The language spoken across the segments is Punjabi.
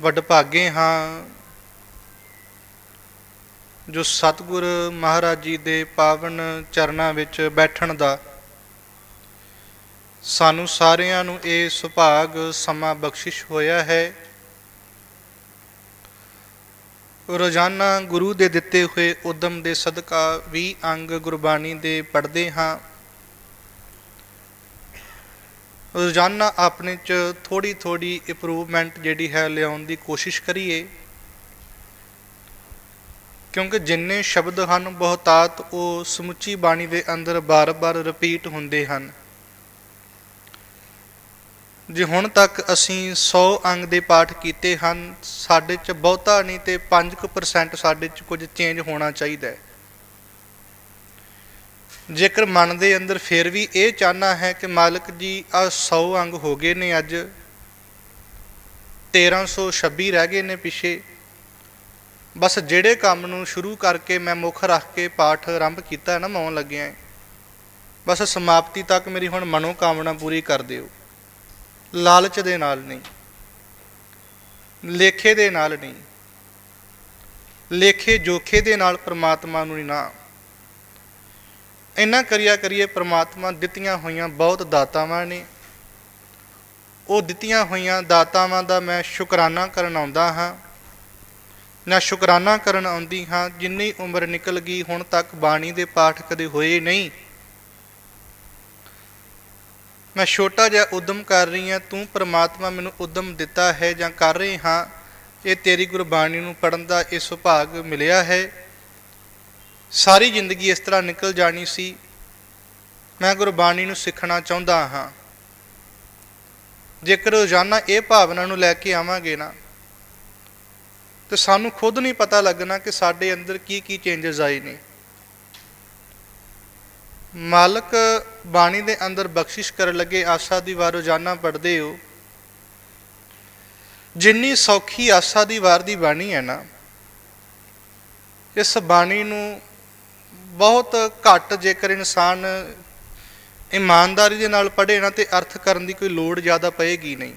ਵਡਭਾਗੇ ਹਾਂ, ਜੋ ਸਤਿਗੁਰ ਮਹਾਰਾਜ ਜੀ ਦੇ ਪਾਵਨ ਚਰਨਾਂ ਵਿੱਚ ਬੈਠਣ ਦਾ। ਸਾਨੂੰ ਸਾਰਿਆਂ ਨੂੰ ਇਹ ਸੁਭਾਗ ਸਮਾਂ ਬਖਸ਼ਿਸ਼ ਹੋਇਆ ਹੈ। ਰੋਜ਼ਾਨਾ ਗੁਰੂ ਦੇ ਦਿੱਤੇ ਹੋਏ ਉਦਮ ਦੇ ਸਦਕਾ ਵੀ ਅੰਗ ਗੁਰਬਾਣੀ ਦੇ ਪੜ੍ਹਦੇ ਹਾਂ। ਰੋਜ਼ਾਨਾ ਆਪਣੇ ਚ ਥੋੜੀ ਥੋੜੀ ਇੰਪਰੂਵਮੈਂਟ ਜਿਹੜੀ ਹੈ ਲਿਆਉਣ ਦੀ ਕੋਸ਼ਿਸ਼ ਕਰੀਏ। ਕਿਉਂਕਿ ਜਿੰਨੇ ਸ਼ਬਦ ਹਨ, ਬਹੁਤਾਤ ਉਹ ਸਮੁੱਚੀ ਬਾਣੀ ਦੇ ਅੰਦਰ ਬਾਰ-ਬਾਰ ਰਿਪੀਟ ਹੁੰਦੇ ਹਨ। ਜੇ ਹੁਣ ਤੱਕ ਅਸੀਂ 100 ਅੰਗ ਦੇ ਪਾਠ ਕੀਤੇ ਹਨ, ਸਾਡੇ ਚ ਬਹੁਤਾ ਨਹੀਂ ਤੇ 5% ਸਾਡੇ ਚ ਕੁਝ ਚੇਂਜ ਹੋਣਾ ਚਾਹੀਦਾ ਹੈ। ਜੇਕਰ ਮਨ ਦੇ ਅੰਦਰ ਫਿਰ ਵੀ ਇਹ ਚਾਹਨਾ ਹੈ ਕਿ ਮਾਲਕ ਜੀ ਆ 100 ਅੰਗ ਹੋ ਗਏ ਨੇ ਅੱਜ। 1326 ਰਹਿ ਗਏ ਨੇ ਪਿੱਛੇ। ਬਸ ਜਿਹੜੇ ਕੰਮ ਨੂੰ ਸ਼ੁਰੂ ਕਰਕੇ ਮੈਂ ਮੁੱਖ ਰੱਖ ਕੇ ਪਾਠ ਆਰੰਭ ਕੀਤਾ ਨਾ, ਮੈਂ ਆਉਣ ਲੱਗਿਆ ਹਾਂ। ਬਸ ਸਮਾਪਤੀ ਤੱਕ ਮੇਰੀ ਹੁਣ ਮਨੋ ਕਾਮਨਾ ਪੂਰੀ ਕਰ ਦਿਓ। ਲਾਲਚ ਦੇ ਨਾਲ ਨਹੀਂ। ਲੇਖੇ ਦੇ ਨਾਲ ਨਹੀਂ। ਲੇਖੇ ਜੋਖੇ ਦੇ ਨਾਲ ਪ੍ਰਮਾਤਮਾ ਨੂੰ ਨਾ। ਇੰਨਾ ਕਰਿਆ ਕਰੀਏ ਪ੍ਰਮਾਤਮਾ ਦਿੱਤੀਆਂ ਹੋਈਆਂ ਬਹੁਤ ਦਾਤਾਵਾਂ ਨੇ। ਉਹ ਦਿੱਤੀਆਂ ਹੋਈਆਂ ਦਾਤਾਵਾਂ ਦਾ ਮੈਂ ਸ਼ੁਕਰਾਨਾ ਕਰਨ ਆਉਂਦਾ ਹਾਂ। ਨਾ ਸ਼ੁਕਰਾਨਾ ਕਰਨ ਆਉਂਦੀ ਹਾਂ, ਜਿੰਨੀ ਉਮਰ ਨਿਕਲ ਗਈ ਹੁਣ ਤੱਕ ਬਾਣੀ ਦੇ ਪਾਠ ਕਦੇ ਹੋਏ ਨਹੀਂ। ਮੈਂ ਛੋਟਾ ਜਿਹਾ ਉਦਮ ਕਰ ਰਹੀ ਹਾਂ, ਤੂੰ ਪ੍ਰਮਾਤਮਾ ਮੈਨੂੰ ਉਦਮ ਦਿੱਤਾ ਹੈ ਜਾਂ ਕਰ ਰਹੀ ਹਾਂ, ਇਹ ਤੇਰੀ ਗੁਰਬਾਣੀ ਨੂੰ ਪੜਨ ਦਾ ਇਹ ਸੁਭਾਗ ਮਿਲਿਆ ਹੈ। ਸਾਰੀ ਜ਼ਿੰਦਗੀ ਇਸ ਤਰ੍ਹਾਂ ਨਿਕਲ ਜਾਣੀ ਸੀ। ਮੈਂ ਗੁਰਬਾਣੀ ਨੂੰ ਸਿੱਖਣਾ ਚਾਹੁੰਦਾ ਹਾਂ। ਜੇਕਰ ਰੋਜ਼ਾਨਾ ਇਹ ਭਾਵਨਾ ਨੂੰ ਲੈ ਕੇ ਆਵਾਂਗੇ ਨਾ, ਤੇ ਸਾਨੂੰ ਖੁਦ ਨਹੀਂ ਪਤਾ ਲੱਗਣਾ ਕਿ ਸਾਡੇ ਅੰਦਰ ਕੀ ਕੀ ਚੇਂਜਸ ਆਏ ਨੇ। ਮਾਲਕ ਬਾਣੀ ਦੇ ਅੰਦਰ ਬਖਸ਼ਿਸ਼ ਕਰਨ ਲੱਗੇ ਆਸਾ ਦੀ ਵਾਰ ਰੋਜ਼ਾਨਾ ਪੜ੍ਹਦੇ ਹੋ। ਜਿੰਨੀ ਸੌਖੀ ਆਸਾ ਦੀ ਵਾਰ ਦੀ ਬਾਣੀ ਹੈ ਨਾ, ਇਸ ਬਾਣੀ ਨੂੰ ਬਹੁਤ ਘੱਟ ਜੇਕਰ ਇਨਸਾਨ ਇਮਾਨਦਾਰੀ ਦੇ ਨਾਲ ਪੜ੍ਹੇ ਨਾ ਤੇ ਅਰਥ ਕਰਨ ਦੀ ਕੋਈ ਲੋੜ ਜ਼ਿਆਦਾ ਪਏਗੀ ਨਹੀਂ।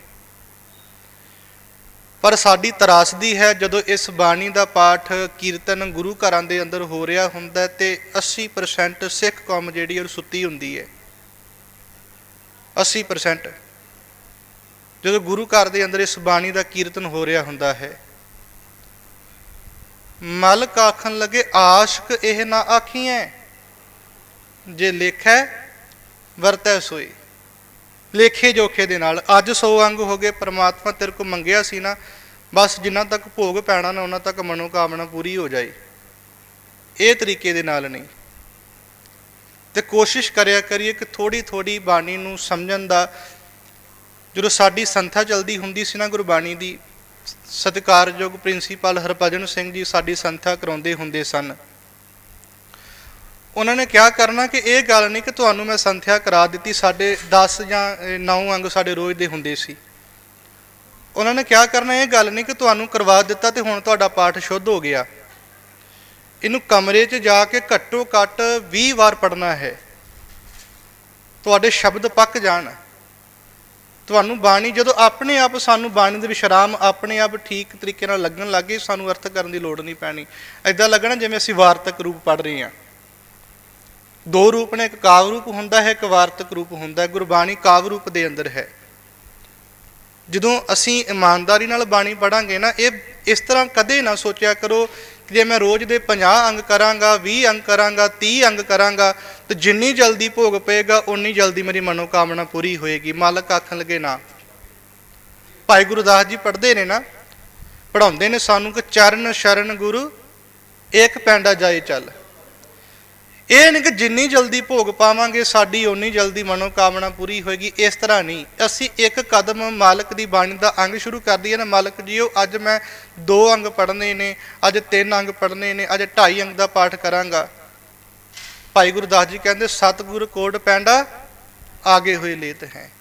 ਪਰ ਸਾਡੀ ਤਰਾਸਦੀ ਹੈ ਜਦੋਂ ਇਸ ਬਾਣੀ ਦਾ ਪਾਠ ਕੀਰਤਨ ਗੁਰੂ ਘਰਾਂ ਦੇ ਅੰਦਰ ਹੋ ਰਿਹਾ ਹੁੰਦਾ ਹੈ ਤੇ 80% ਸਿੱਖ ਕੌਮ ਜਿਹੜੀ ਉਹ ਸੁੱਤੀ ਹੁੰਦੀ ਹੈ। 80% ਜਦੋਂ ਗੁਰੂ ਘਰ ਦੇ ਅੰਦਰ ਇਸ ਬਾਣੀ ਦਾ ਕੀਰਤਨ ਹੋ ਰਿਹਾ ਹੁੰਦਾ ਹੈ ਮਲਕ ਆਖਣ ਲੱਗੇ ਆਸ਼ਕ ਇਹ ਨਾ ਆਖੀਐ। ਜੇ ਲੇਖੈ, ਵਰਤੈ ਸੋਈ। ਲੇਖੇ ਜੋਖੇ ਦੇ ਨਾਲ, ਅੱਜ 100 ਅੰਗ ਹੋ ਗਏ, ਪ੍ਰਮਾਤਮਾ ਤੇਰੇ ਕੋ ਮੰਗਿਆ ਸੀ ਨਾ, ਬਸ ਜਿੰਨਾ ਤੱਕ ਭੋਗ ਪੈਣਾ ਨਾ, ਉਹਨਾਂ ਤੱਕ ਮਨੋ ਕਾਮਨਾ ਪੂਰੀ ਹੋ ਜਾਏ ਇਹ ਤਰੀਕੇ ਦੇ ਨਾਲ ਨਹੀਂ। ਤੇ ਕੋਸ਼ਿਸ਼ ਕਰਿਆ ਕਰੀਏ ਕਿ ਥੋੜੀ ਥੋੜੀ ਬਾਣੀ ਨੂੰ ਸਮਝਣ ਦਾ, ਜਦੋਂ ਸਾਡੀ ਸੰਥਾ ਚਲਦੀ ਹੁੰਦੀ ਸੀ ਨਾ ਗੁਰਬਾਣੀ ਦੀ ਸਤਿਕਾਰਯੋਗ ਪ੍ਰਿੰਸੀਪਲ ਹਰਭਜਨ ਸਿੰਘ ਜੀ ਸਾਡੀ ਸੰਥਾ ਕਰਾਉਂਦੇ ਹੁੰਦੇ ਸਨ। ਉਹਨਾਂ ਨੇ ਕਿਹਾ, ਕਰਨਾ ਕਿ ਇਹ ਗੱਲ ਨਹੀਂ ਕਿ ਤੁਹਾਨੂੰ ਮੈਂ ਸੰਥਿਆ ਕਰਾ ਦਿੱਤੀ, ਸਾਡੇ 10 ਜਾਂ 9 ਅੰਗ ਸਾਡੇ ਰੋਜ਼ ਦੇ ਹੁੰਦੇ ਸੀ। ਉਹਨਾਂ ਨੇ ਕਿਹਾ, ਕਰਨਾ ਇਹ ਗੱਲ ਨਹੀਂ ਕਿ ਤੁਹਾਨੂੰ ਕਰਵਾ ਦਿੱਤਾ ਤੇ ਹੁਣ ਤੁਹਾਡਾ ਪਾਠ ਸ਼ੁੱਧ ਹੋ ਗਿਆ। ਇਹਨੂੰ ਕਮਰੇ 'ਚ ਜਾ ਕੇ ਘੱਟੋ ਘੱਟ 20 ਵਾਰ ਪੜਨਾ ਹੈ। ਤੁਹਾਡੇ ਸ਼ਬਦ ਪੱਕ ਜਾਣ। ਤੁਹਾਨੂੰ ਬਾਣੀ ਜਦੋਂ ਆਪਣੇ ਆਪ ਸਾਨੂੰ ਬਾਣੀ ਦੇ ਵਿਸ਼ਰਾਮ ਆਪਣੇ ਆਪ ਠੀਕ ਤਰੀਕੇ ਨਾਲ ਲੱਗਣ ਲੱਗੇ ਸਾਨੂੰ ਅਰਥ ਕਰਨ ਦੀ ਲੋੜ ਨਹੀਂ ਪੈਣੀ। ਐਦਾਂ ਲੱਗਣਾ ਜਿਵੇਂ ਅਸੀਂ ਵਾਰਤਕ ਰੂਪ ਪੜ ਰਹੇ ਹਾਂ। ਦੋ ਰੂਪ ਨੇ, ਇੱਕ ਕਾਵ ਰੂਪ ਹੁੰਦਾ ਹੈ, ਇੱਕ ਵਾਰਤਕ ਰੂਪ ਹੁੰਦਾ ਹੈ। ਗੁਰਬਾਣੀ ਕਾਵ ਰੂਪ ਦੇ ਅੰਦਰ ਹੈ। ਜਦੋਂ ਅਸੀਂ ਇਮਾਨਦਾਰੀ ਨਾਲ ਬਾਣੀ ਪੜਾਂਗੇ ਨਾ, ਇਹ ਇਸ ਤਰ੍ਹਾਂ ਕਦੇ ਨਾ ਸੋਚਿਆ ਕਰੋ ਕਿ ਜੇ ਮੈਂ ਰੋਜ਼ ਦੇ 50 ਅੰਗ ਕਰਾਂਗਾ 20 ਅੰਗ ਕਰਾਂਗਾ 30 ਅੰਗ ਕਰਾਂਗਾ, ਤੇ ਜਿੰਨੀ ਜਲਦੀ ਭੋਗ ਪਏਗਾ ਉਨੀ ਜਲਦੀ ਮੇਰੀ ਮਨੋ ਕਾਮਨਾ ਪੂਰੀ ਹੋਏਗੀ। ਮਾਲਕ ਆਖਣ ਲੱਗੇ, ਨਾ। ਭਾਈ ਗੁਰਦਾਸ ਜੀ ਪੜ੍ਹਦੇ ਨੇ ਨਾ ਪੜਾਉਂਦੇ ਨੇ ਸਾਨੂੰ ਕਿ ਚਰਨ ਸ਼ਰਨ ਗੁਰੂ ਇੱਕ ਪੈਂਡਾ ਜਾਏ ਚੱਲ। ਇਹ ਨਹੀਂ ਕਿ ਜਿੰਨੀ ਜਲਦੀ ਭੋਗ ਪਾਵਾਂਗੇ, ਸਾਡੀ ਓਨੀ ਜਲਦੀ ਮਨੋਕਾਮਨਾ ਪੂਰੀ ਹੋਏਗੀ। ਇਸ ਤਰ੍ਹਾਂ ਨਹੀਂ। ਅਸੀਂ ਇੱਕ ਕਦਮ ਮਾਲਕ ਦੀ ਬਾਣੀ ਦਾ ਅੰਗ ਸ਼ੁਰੂ ਕਰ ਦਈਏ ਨਾ, ਮਾਲਕ ਜੀਓ, ਅੱਜ ਮੈਂ ਦੋ ਅੰਗ ਪੜ੍ਹਨੇ ਨੇ, ਅੱਜ ਤਿੰਨ ਅੰਗ ਪੜ੍ਹਨੇ ਨੇ, ਅੱਜ ਢਾਈ ਅੰਗ ਦਾ ਪਾਠ ਕਰਾਂਗਾ। ਭਾਈ ਗੁਰਦਾਸ ਜੀ ਕਹਿੰਦੇ, ਸਤਿਗੁਰ ਕੋਟ ਪੈਂਡਾ, ਆਗੇ ਹੋਏ ਲੇਤ ਹੈ।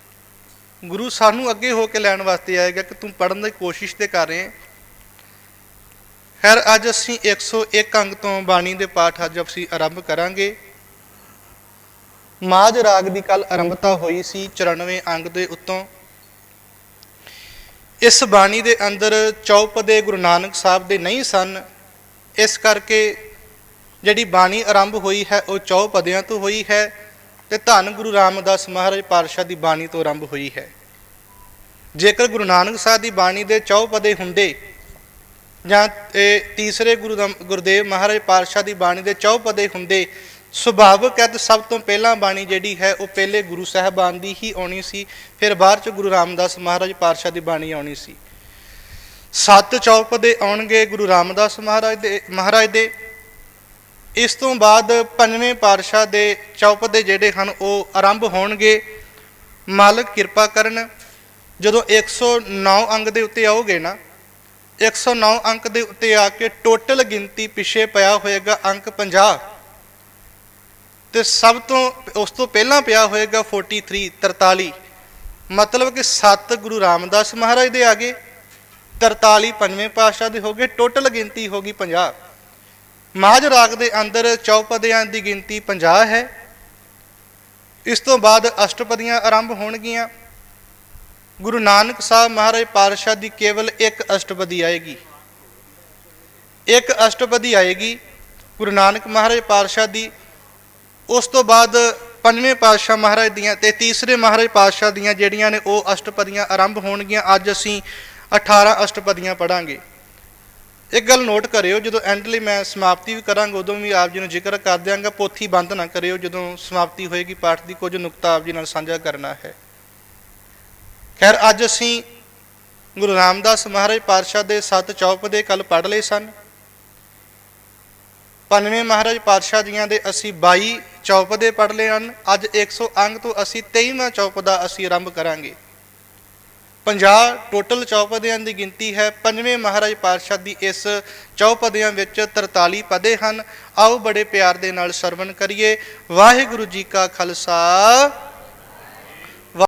ਗੁਰੂ ਸਾਨੂੰ ਅੱਗੇ ਹੋ ਕੇ ਲੈਣ ਵਾਸਤੇ ਆਏਗਾ ਕਿ ਤੂੰ ਪੜਨ ਦੀ ਕੋਸ਼ਿਸ਼ ਤੇ ਕਰ ਰਹੇ ਹੈ। ਖੈਰ, ਅੱਜ ਅਸੀਂ 101 ਅੰਗ ਤੋਂ ਬਾਣੀ ਦੇ ਪਾਠ ਅੱਜ ਅਸੀਂ ਆਰੰਭ ਕਰਾਂਗੇ। ਮਾਝ ਰਾਗ ਦੀ ਕੱਲ ਆਰੰਭਤਾ ਹੋਈ ਸੀ 94 ਅੰਗ ਦੇ ਉੱਤੋਂ। ਇਸ ਬਾਣੀ ਦੇ ਅੰਦਰ ਚੌਪਦੇ ਗੁਰੂ ਨਾਨਕ ਸਾਹਿਬ ਦੇ ਨਹੀਂ ਸਨ। ਇਸ ਕਰਕੇ ਜਿਹੜੀ ਬਾਣੀ ਆਰੰਭ ਹੋਈ ਹੈ, ਉਹ ਚੌਪਦਿਆਂ ਤੋਂ ਹੋਈ ਹੈ ਤੇ ਧੰਨ ਗੁਰੂ ਰਾਮਦਾਸ ਮਹਾਰਾਜ ਪਾਤਸ਼ਾਹ ਦੀ ਬਾਣੀ ਤੋਂ ਆਰੰਭ ਹੋਈ ਹੈ। ਜੇਕਰ ਗੁਰੂ ਨਾਨਕ ਸਾਹਿਬ ਦੀ ਬਾਣੀ ਦੇ ਚੌਪਦੇ ਹੁੰਦੇ ਜਾਂ, ਇਹ ਤੀਸਰੇ ਗੁਰੂ ਦਾ- ਗੁਰਦੇਵ ਮਹਾਰਾਜ ਪਾਤਸ਼ਾਹ ਦੀ ਬਾਣੀ ਦੇ ਚੌਪਦੇ ਹੁੰਦੇ, ਸੁਭਾਵਕ ਹੈ ਤੇ ਸਭ ਤੋਂ ਪਹਿਲਾਂ ਬਾਣੀ ਜਿਹੜੀ ਹੈ, ਉਹ ਪਹਿਲੇ ਗੁਰੂ ਸਾਹਿਬਾਨ ਦੀ ਹੀ ਆਉਣੀ ਸੀ, ਫਿਰ ਬਾਅਦ ਚ ਗੁਰੂ ਰਾਮਦਾਸ ਮਹਾਰਾਜ ਪਾਤਸ਼ਾਹ ਦੀ ਬਾਣੀ ਆਉਣੀ ਸੀ। ਸੱਤ ਚੌਪ ਦੇ ਆਉਣਗੇ ਗੁਰੂ ਰਾਮਦਾਸ ਮਹਾਰਾਜ ਦੇ ਮਹਾਰਾਜ ਦੇ। ਇਸ ਤੋਂ ਬਾਅਦ ਪੰਜਵੇਂ ਪਾਤਸ਼ਾਹ ਦੇ ਚੌਪ ਦੇ ਜਿਹੜੇ ਹਨ, ਉਹ ਆਰੰਭ ਹੋਣਗੇ। ਮਾਲਕ ਕਿਰਪਾ ਕਰਨ, ਜਦੋਂ 109 ਅੰਗ ਦੇ ਉੱਤੇ ਆਓਗੇ ਨਾ 109 ਅੰਕ ਦੇ ਉੱਤੇ ਆ ਕੇ ਟੋਟਲ ਗਿਣਤੀ ਪਿੱਛੇ ਪਿਆ ਹੋਏਗਾ ਅੰਕ 50 ਤੇ ਸਭ ਤੋਂ, ਉਸ ਤੋਂ ਪਹਿਲਾਂ ਪਿਆ ਹੋਏਗਾ 43 43 ਮਤਲਬ ਕਿ 7 ਗੁਰੂ ਰਾਮਦਾਸ ਮਹਾਰਾਜ ਦੇ ਆ ਗਏ 43 ਪੰਜਵੇਂ ਪਾਤਸ਼ਾਹ ਦੇ ਹੋ ਗਏ, ਟੋਟਲ ਗਿਣਤੀ ਹੋ ਗਈ 50 ਮਾਝ ਰਾਗ ਦੇ ਅੰਦਰ ਚੌਪਦਿਆਂ ਦੀ ਗਿਣਤੀ 50 ਹੈ। ਇਸ ਤੋਂ ਬਾਅਦ ਅਸ਼ਟਪਦੀਆਂ ਆਰੰਭ ਹੋਣਗੀਆਂ। ਗੁਰੂ ਨਾਨਕ ਸਾਹਿਬ ਮਹਾਰਾਜ ਪਾਤਸ਼ਾਹ ਦੀ ਕੇਵਲ ਇੱਕ ਅਸ਼ਟਪਦੀ ਆਏਗੀ। ਇੱਕ ਅਸ਼ਟਪਦੀ ਆਏਗੀ ਗੁਰੂ ਨਾਨਕ ਮਹਾਰਾਜ ਪਾਤਸ਼ਾਹ ਦੀ। ਉਸ ਤੋਂ ਬਾਅਦ ਪੰਜਵੇਂ ਪਾਤਸ਼ਾਹ ਮਹਾਰਾਜ ਦੀਆਂ ਤੇ ਤੀਸਰੇ ਮਹਾਰਾਜ ਪਾਤਸ਼ਾਹ ਦੀਆਂ ਜਿਹੜੀਆਂ ਨੇ ਉਹ ਅਸ਼ਟਪਦੀਆਂ ਆਰੰਭ ਹੋਣਗੀਆਂ। ਅੱਜ ਅਸੀਂ 18 ਅਸ਼ਟਪਦੀਆਂ ਪੜਾਂਗੇ ਇੱਕ ਗੱਲ ਨੋਟ ਕਰਿਓ, ਜਦੋਂ ਐਂਡ ਲਈ ਮੈਂ ਸਮਾਪਤੀ ਵੀ ਕਰਾਂਗਾ, ਉਦੋਂ ਵੀ ਆਪ ਜੀ ਨੂੰ ਜ਼ਿਕਰ ਕਰ ਦਿਆਂਗਾ। ਪੋਥੀ ਬੰਦ ਨਾ ਕਰਿਓ, ਜਦੋਂ ਸਮਾਪਤੀ ਹੋਏਗੀ, ਪਾਠ ਦੀ ਕੁਝ ਨੁਕਤਾ ਆਪ ਜੀ ਨਾਲ ਸਾਂਝਾ ਕਰਨਾ ਹੈ। ਖੈਰ, ਅੱਜ ਅਸੀਂ ਗੁਰੂ ਰਾਮਦਾਸ ਮਹਾਰਾਜ ਪਾਤਸ਼ਾਹ ਦੇ ਸੱਤ ਚੌਪਦੇ ਕੱਲ ਪੜ੍ਹ ਲਏ ਸਨ। ਪੰਜਵੇਂ ਮਹਾਰਾਜ ਪਾਤਸ਼ਾਹ ਜੀਆਂ ਦੇ ਅਸੀਂ 22 ਚੌਪਦੇ ਪੜ੍ਹ ਲਏ ਹਨ। ਅੱਜ 100 ਅੰਗ ਤੋਂ ਅਸੀਂ 23ਵਾਂ ਚੌਪਦਾ ਅਸੀਂ ਆਰੰਭ ਕਰਾਂਗੇ। 50 ਟੋਟਲ ਚੌਪਦਿਆਂ ਦੀ ਗਿਣਤੀ ਹੈ। ਪੰਜਵੇਂ ਮਹਾਰਾਜ ਪਾਤਸ਼ਾਹ ਦੀ ਇਸ ਚੌਪਦਿਆਂ ਵਿੱਚ 43 ਪਦੇ ਹਨ। ਆਓ ਬੜੇ ਪਿਆਰ ਦੇ ਨਾਲ ਸਰਵਣ ਕਰੀਏ। ਵਾਹਿਗੁਰੂ ਜੀ ਕਾ ਖਾਲਸਾ।